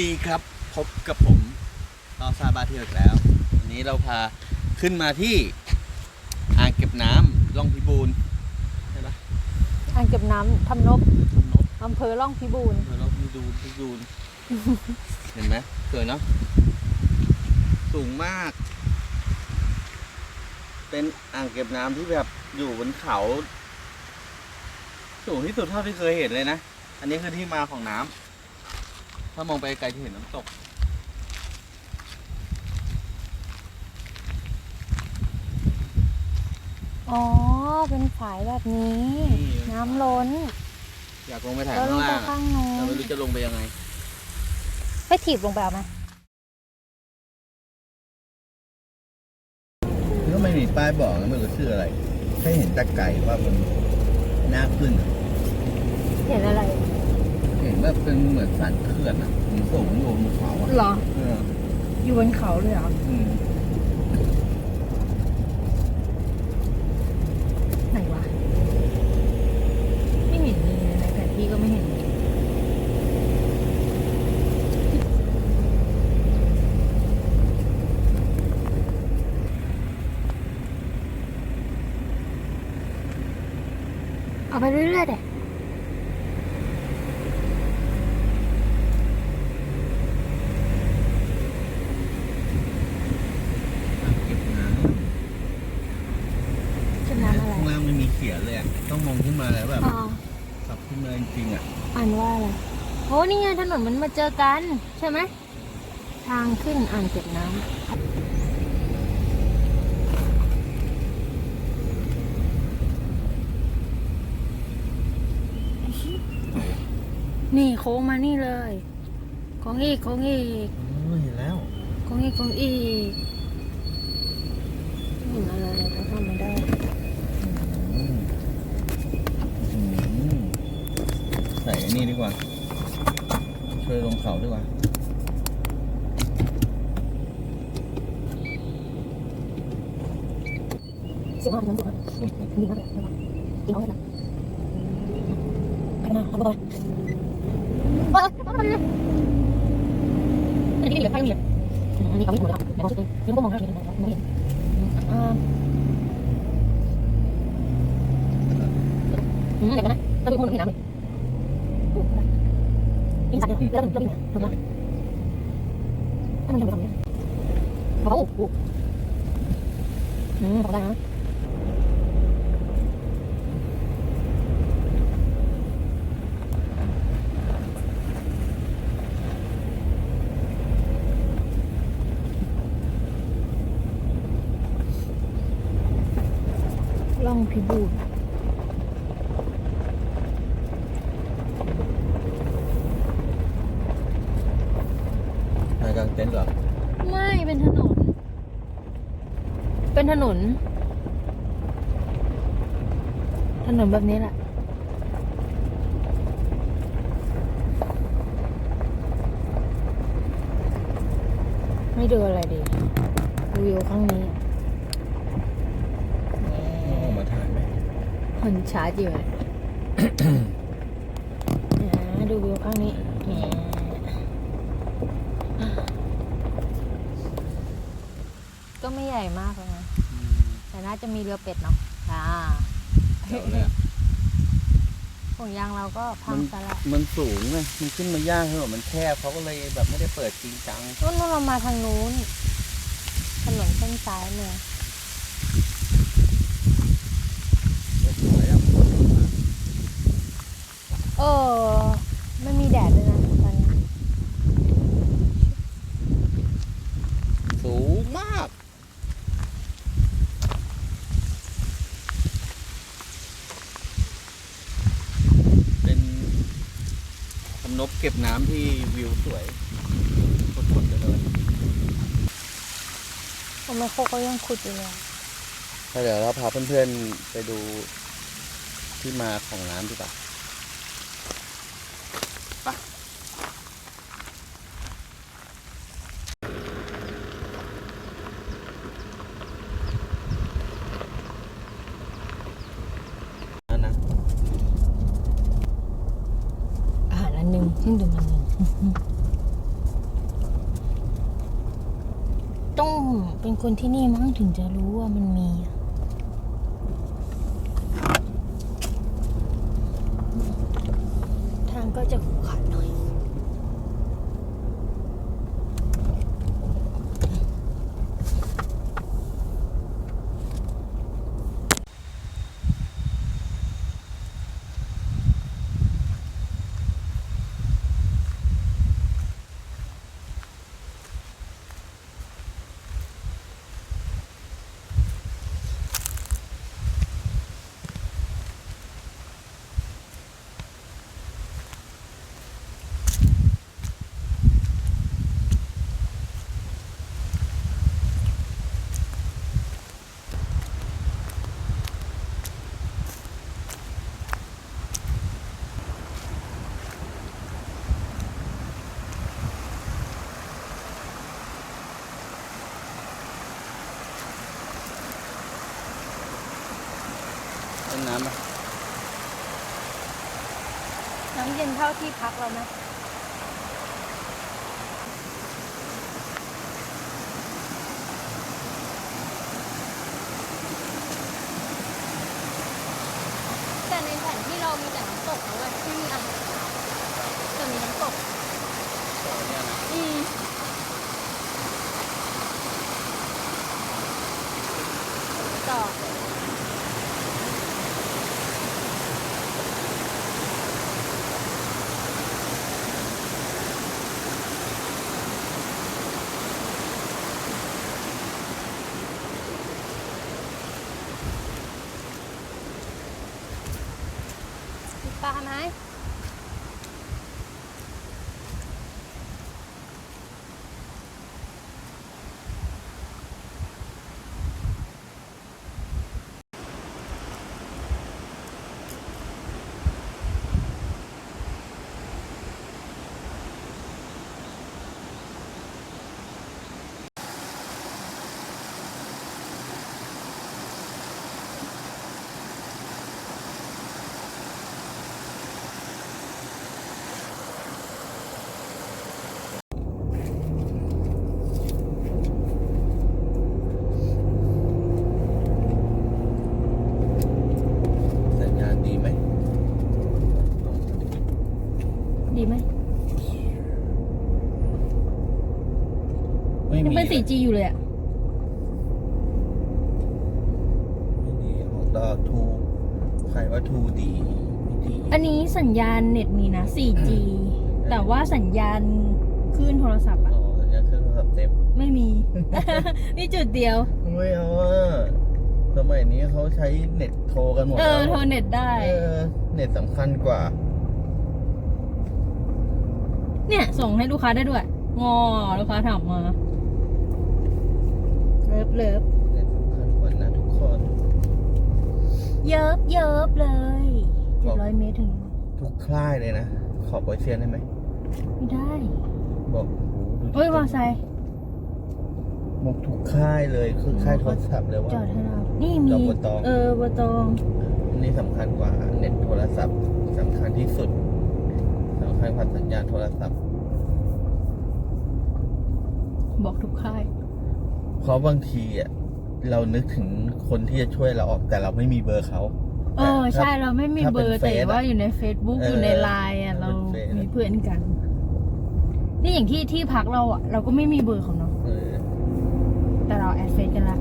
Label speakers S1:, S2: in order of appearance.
S1: ดีครับ พบกับผมต่อซาบาเที่ยวอีกแล้ว วันนี้เราพาขึ้นมาที่อ่างเก็บน้ำล่องพิบูลใช่ปะ
S2: อ่างเก็บน้ำทำนบ
S1: นก
S2: อำเภอร่องพิบูรณ์
S1: เออล่องพิบูลพิบูล เห็นไหมสวยเนาะสูงมาก เป็นอ่างเก็บน้ำที่แบบอยู่บนเขา สูงที่สุดเท่าที่เคยเห็นเลยนะ อันนี้คือที่มาของน้ำ ถ้ามองไปไกลจะเห็นน้ำตก
S2: อ๋อ เป็นฝายแบบนี้
S1: นี่
S2: น้ำล้น
S1: อยากลงไปถ่าย
S2: แล้วล
S1: ข้างง
S2: ไป
S1: ล่าง
S2: ข้า
S1: อะ
S2: งโน้
S1: แต่
S2: น
S1: ไม่รู้จะลงไปยังไง
S2: ไปถีบลงไปเอาไหม
S1: ก็ไม่มีป้ายบอกนะไม่รู้ชื่ออะไรแค่เห็นแต่ไก่ว่ามันน่าขึ้นอะ
S2: เห็นอะไร
S1: เห็นว่าเป็นเหมือนสันเขื่อนอะมันสูงอยู่บนเขาอะ
S2: เหรอ
S1: เออ
S2: อยู่บนเขาเลยเหรอ
S1: อืม
S2: ไหนวะ ไม่เห็นมีเลยในแผนที่ก็ไม่เห็นมีเอาไปเรื่อยๆเด็
S1: เก็บน้
S2: จะำ น้ำอะไร
S1: ข้างล่างไม่มีเขียนเลยอะต้องมองขึ้นมาแล้วแบบ
S2: อ่า
S1: ขับขึ้นมาจริงๆอะ
S2: อ่านว่าอะไรโอ้ นี่ไงถนนมันมาเจอกัน ใช่ไหม ทางขึ้นอ่างเก็บน้ำนี่โค้งมานี่เลยโค้งอีกโค้งอีก
S1: โอ้เห็นแล้ว
S2: โค้งอีกโค้งอีกเห็นอะไรเราทำไม่ได้
S1: อืมอืมใส่อันนี่ดีกว่า ช่วยลงเขาดีกว่า
S2: สิบห้าน้ำสิบห้าดีมากเลยกินเอาเลยนะไปนะเอาไปก่อนเออเอาไปเลยอันนี้ก็เหลือแค่นี้เลยอันนี้เอาไม่หมดแล้วเดี๋ยวเราจะยังก็มองได้เลยไม่เห็นอ่าอืมเดี๋ยวนะเราดูคนที่น้ำเลยกินสัตว์เนี่ย แล้วถึงจะกินถูกไหมถ้ามันจะไปทำเนี่ยโอ้โหอืมพอได้นะ ล่องพิบูล
S1: มากาง เต็นท์เหรอ
S2: ไม่เป็นถนน เป็นถนน ถนนแบบนี้แหละไม่ดูอะไรดีดูวิวข้างนี้
S1: ออกมาถ่ายไหม
S2: มันช้าจริงเลย อ่าดูวิวข้างนี้แหม ก็ไม่ใหญ่มากเลยนะ
S1: อืม
S2: แต่น่าจะมีเรือเป็ดเนาะอ่า
S1: เจ๋วเลยอะ
S2: ห่วงยางเราก็พังซะละ
S1: มันสูงไงมันขึ้นมายากถนนมันแคบเขาก็เลยแบบไม่ได้เปิดจริงจัง
S2: นู่นนู่นเรามาทางนู้นถนนเส้นซ้ายเลย
S1: สวยอะ
S2: เออ ไม่มีแดดด้วยนะตอนนี้
S1: สูงมาก เป็นทำนบ เก็บน้ำที่วิวสวยโคตรๆกันเลย
S2: ทำไมโคกเขายังขุดอยู่เลย
S1: ถ้าเดี๋ยวเราพาเพื่อนๆไปดูที่มาของน้ำดีกว่า หนึ่ง
S2: เครื่องดื่มอันหนึ่งต้องเป็นคนที่นี่มั้งถึงจะรู้ว่ามันมีทางก็จะขรุขระ น่อย
S1: ต้นน้ำปะ
S2: น้ำเย็นเท่าที่พักเราไหมแต่ในแผนที่เรามีแต่น้ำตกนะเว้ยไม่มีอาหารแต่มีน้ำตก
S1: ต่อเนี่ยนะ
S2: อืมต่อ มีปลาไหม
S1: สัญญาณดีไหม
S2: ดีไหม
S1: ไม่
S2: ยัง
S1: มี
S2: เป็น 4G อยู่เลยอะ
S1: ไม่ดีของดอทูใครว่าทูดีไม่ดี
S2: อันนี้สัญญาณเน็ตมีนะ 4G แต่ว่าสัญญาณคลื่นโทรศัพท์
S1: อ๋
S2: อะ
S1: อสัญญาณเครื่องโทรศัพท์เต็ม
S2: ไม่มี มีจุดเดียว
S1: ไม่เอาอะสมัยนี้เขาใช้เน็ตโทรกันหมด
S2: เอ
S1: แล้
S2: อ
S1: ว
S2: โทรเน็ตได้
S1: เออเน็ตสำคัญกว่า
S2: เนี่ย ส่งให้ลูกค้าได้ด้วย งอ ลูกค้าถามมาเลิฟเลิฟ
S1: เน็ตสำคัญกว่านะทุกคน
S2: เยิบเยิบเลย
S1: บอก
S2: 700เมตรถึง
S1: ทุกค่ายเลยนะ ขอโปรยเซียนได้ไหม
S2: ไม่ได้
S1: บอกโอ้โหดูดิ
S2: เฮ้ยมอไซค์
S1: บอกทุกค่ายเลยคือค่ายโทรศัพท์เลยว่า
S2: จอดให้เรานี่มี
S1: จอดบนตอง
S2: เออบนตอง
S1: อันนี้สำคัญกว่าเน็ตโทรศัพท์สำคัญที่สุดสำคัญกว่าสัญญาณโทรศัพท์
S2: บอกทุกค่าย
S1: เพราะบางทีอะเรานึกถึงคนที่จะช่วยเราออกแต่เราไม่มีเบอร์เขา
S2: เออ
S1: แต่ถ้า
S2: ใช่เราไม่มี
S1: ถ้า
S2: เบ
S1: เป็น
S2: อร์
S1: เฟ
S2: แต่
S1: ซอะ
S2: ว่าอยู่ใน Facebook
S1: เออ
S2: อยู่ในไลน์อะเรา
S1: เป็นเฟซอะ
S2: มีเพื่อนกัน นี่อย่างที่ที่พักเราอะเราก็ไม่มีเบอร์ของเนาะ
S1: เออ
S2: แต่เราแอดเฟซกันละ